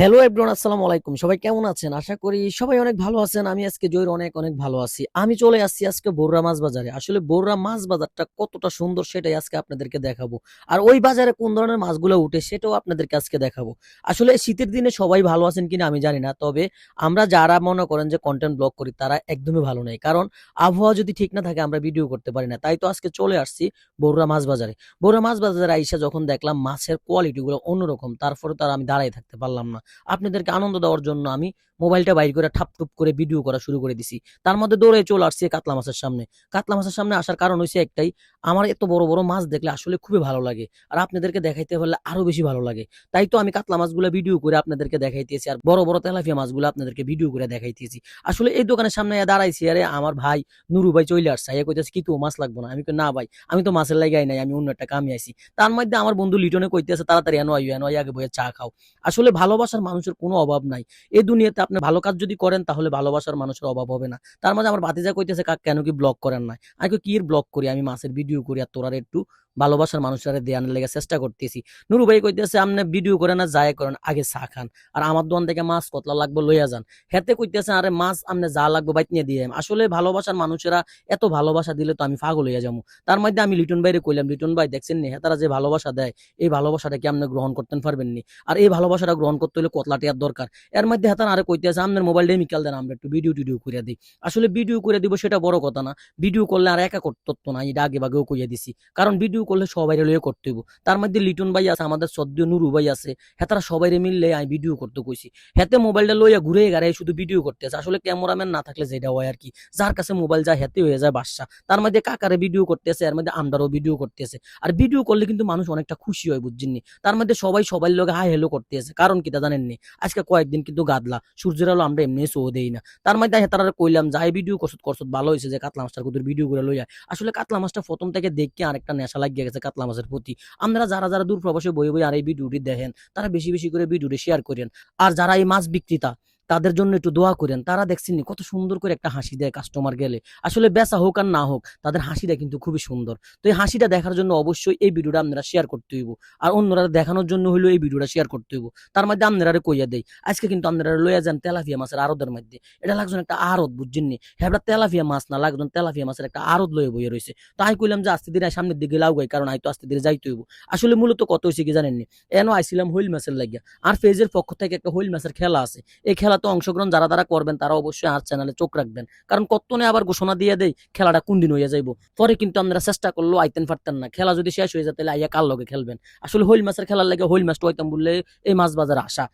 Hello everyone আসসালামু আলাইকুম। সবাই কেমন আছেন? আশা করি সবাই অনেক ভালো আছেন। আমি আজকে জয়ের অনেক অনেক ভালো আছি। আমি চলে আসছি আজকে বড়রা মাছ বাজারে। আসলে বড়রা মাছ বাজারটা কতটা সুন্দর সেটাই আজকে আপনাদেরকে দেখাবো। আর ওই বাজারে কোন ধরনের মাছগুলো উঠে সেটাও আপনাদেরকে আজকে দেখাবো। আসলে শীতের দিনে সবাই ভালো আছেন কিনা আমি জানি না, তবে আমরা যারা মনে করেন যে কন্টেন্ট ব্লগ করি, তারা একদমই ভালো নেই। কারণ আবহাওয়া যদি ঠিক না থাকে, আমরা ভিডিও করতে পারি না। তাই তো আজকে চলে আসছি বড়রা মাছ বাজারে। বড়রা মাছ বাজারে আইসা যখন দেখলাম মাছের কোয়ালিটিগুলো অন্যরকম, তারপরে তার আমি দাঁড়াই থাকতে পারলাম না। আপনাদেরকে আনন্দ দেওয়ার জন্য আমি মোবাইলটা বাইর করে ঠাপ টুপ করে ভিডিও করা শুরু করে দিছি। তার মধ্যে দৌড়ে চলে আসছে কাতলা মাছের সামনে। কাতলা মাছের সামনে আসার কারণ হয়েছে একটাই আমার এত বড় বড় মাছ দেখলে আসলে খুবই ভালো লাগে আর আপনাদেরকে দেখাইতে পারলে আরও বেশি ভালো লাগে। তাই তো আমি কাতলা মাছগুলো ভিডিও করে আপনাদেরকে দেখাইতেছি আর বড় বড় তেলাপিয়া মাছগুলো আপনাদেরকে ভিডিও করে দেখাইতেছি। আসলে এই দোকানের সামনে দাঁড়াইছি আরে আমার ভাই নুরু ভাই চলে আসছে। এ কইতেছে কি তো মাছ লাগবো না? আমি কই, না ভাই আমি তো মাছের লাগাই নাই আমি অন্য একটা কামে আইছি। তার মধ্যে আমার বন্ধু লিটনে কইতেছে তাড়াতাড়ি এনো আইও এনো আগে বইয়ে চা খাও। আসলে ভালোবাসার মানুষের কোনো অভাব নাই। এই দুনিয়াতে আপনি ভালো কাজ যদি করেন, তাহলে ভালোবাসার মানুষের অভাব হবে না। তার মাঝে আমার বাতিজা কইতেছে, কাক, কেন কি ব্লক করেন নাই? আমি কি ব্লক করি? আমি মাছের ভিডিও করি, আর তোরার একটু ভালোবাসার মানুষের দেয়ানের লেগে চেষ্টা করতেছি। নুরু ভাই কইতেছে আপনি ভিডিও করেন না যায় করেন, আগে চা খান। আর আমার দোকান থেকে মাছ কতলা লাগবে লইয়া যান। হেতে কইতেছে, আরে মাছ আপনি যা লাগবে বাইত নিয়ে দিয়ে আসলে ভালোবাসার মানুষেরা এত ভালোবাসা দিলে তো আমি পাগল হইয়া যাব। তার মধ্যে আমি লিটন ভাইরে কইলাম, লিটন ভাই, দেখছেন নি? হেতারা যে ভালোবাসা দেয়, এই ভালোবাসাটা কি আপনি গ্রহণ করতে পারবেন নি? আর এই ভালোবাসাটা গ্রহণ করতে হলে কতলা টিয়ার দরকার? এর মধ্যে হেতার আরে কইতেছে আপনার মোবাইল মিকাল দেন, আমরা একটু ভিডিও টিডিও করে দিই। আসলে ভিডিও করে দিব সেটা বড় কথা না। ভিডিও করলে আর একা করতো না, এটা আগে বাগেও কইয়া দিছি। কারণ ভিডিও করলে সবাই লইয়ে করতে হইব। তার মধ্যে লিটন ভাই আছে, আমাদের সদ্য নুরু ভাই আছে। হেতারা সবাই মিললে আমি ভিডিও করতে কইছি। হেতে মোবাইলটা লইয়া ঘুরে গাড়ে শুধু ভিডিও করতেছে আসলে ক্যামেরাম্যান না থাকলে যেটা হয় আর কি। যার কাছে মোবাইল যায় হেতে হয়ে যায় বাসা তার মধ্যে কাকারে ভিডিও করতেছে এর মধ্যে আমরাও ভিডিও করতেছে আর ভিডিও করলে কিন্তু মানুষ অনেকটা খুশি হয় বুঝছেননি তার মধ্যে সবাই সবার লোক হাই হেলো করতেছে কারণ কি তা জানেননি আজকে কয়েকদিন কিন্তু গাদলা। সূর্যের আলো আমরা এমনি শো দেই না। তার মধ্যে হেতারা কইলাম, যাই ভিডিও করছত করছত, ভালো হয়েছে যে কাতলা মাছটার কুতুর ভিডিও করে লইয়া আসলে কাতলা মাছটা প্রথম থেকে দেখে আরেকটা নেশা লাগিয়ে গেছে কাতলা মাছের প্রতি। আপনারা যারা যারা দূর প্রবাসে বই বই আর এই ভিডিওটি দেখেন, তারা বেশি বেশি করে ভিডিওটি শেয়ার করেন। আর যারা এই মাছ বিক্রেতা তাদের জন্য একটু দোয়া করেন। তারা দেখছেন কত সুন্দর করে একটা হাসি দেয় কাস্টমার গেলে। আসলে বেচা হোক আর না হোক, তাদের হাসিটা কিন্তু খুবই সুন্দর। তো এই হাসিটা দেখার জন্য অবশ্যই এই ভিডিওটা আপনারা শেয়ার করতে হইব। আর অন্যরা দেখানোর জন্য হইল এই ভিডিওটা শেয়ার করতে হইব। তার মধ্যে আপনারা কইয়া দেয় আজকে কিন্তু আপনারা লইয়া যান তেলাফিয়া মাছের আড়তের মধ্যে। এটা লাগজন একটা আড়ত, বুঝছেন নি? হ্যাঁ তেলাফিয়া মাছ না লাগজন তেলাফিয়া মাছের একটা আড়ত লয়ে বইয়ে রয়েছে তো আমি কইলাম যে আস্তে ধীরে সামনের দিকে লাউ গাই কারণ আই তো আস্তে ধীরে যাইতে হইব। আসলে মূলত কত হয়েছে কি জানেননি এন আইছিলাম হুইল মাছের লাগিয়া। আর ফেজের পক্ষ থেকে একটা হুইল মাছের খেলা আছে। এই খেলাতে অংশগ্রহণ যারা তারা করবেন, তারা অবশ্যই আর চ্যানেলে চোখ রাখবেন। কারণ কতনে আবার ঘোষণা দিয়ে দেয় খেলাটা কোন দিন হয়ে যাইব। পরে কিন্তু আমরা চেষ্টা করল আইতেন পারতেন না। খেলা যদি শেষ হয়ে যায়, তাহলে আইয়া কার লগে খেলবেন? আসলে হোল মাছের খেলার লাগে হোল মাছটা আইতাম বললে এই মাছ বাজার আসা